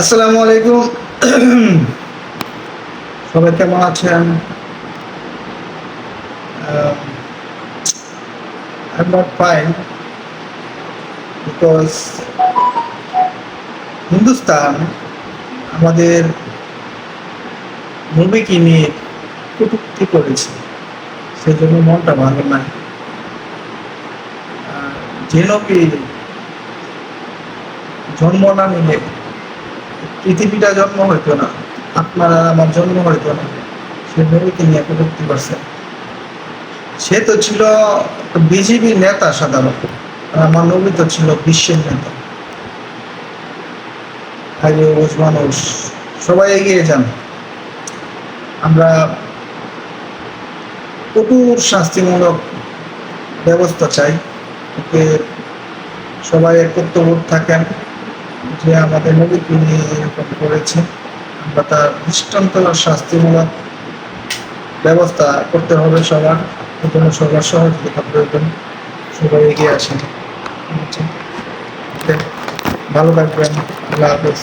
আসসালামু আলাইকুম। সবাই কেমন আছেন? I'm not fine because Hindustan আমাদের মুভিকে নিয়ে কটূক্তি করেছে, সেজন্য মনটা ভালো যে নবী জন্ম না নিলে পৃথিবীটা জন্ম হইতো না আপনার আমার জন্ম হইতো না সে নবীকে নিয়ে কটূক্তি করছে? সে তো ছিল বিজেপি নেতা সাধারণত আমার নবী তো ছিল বিশ্বের নেতা। মানুষ সবাই এগিয়ে যান। আমরা কঠোর শাস্তিমূলক ব্যবস্থা চাই সবাই একত্রবোধ থাকেন। যে আমাদের নবী তিনি এরকম করেছেন আমরা তার দৃষ্টান্ত শাস্তিমূলক ব্যবস্থা করতে হবে সবার। এজন্য জন্য সবার সহযোগিতা প্রয়োজন, সবাই এগিয়ে আসেন. ভালো থাকবেন, আল্লাহ হাফেজ।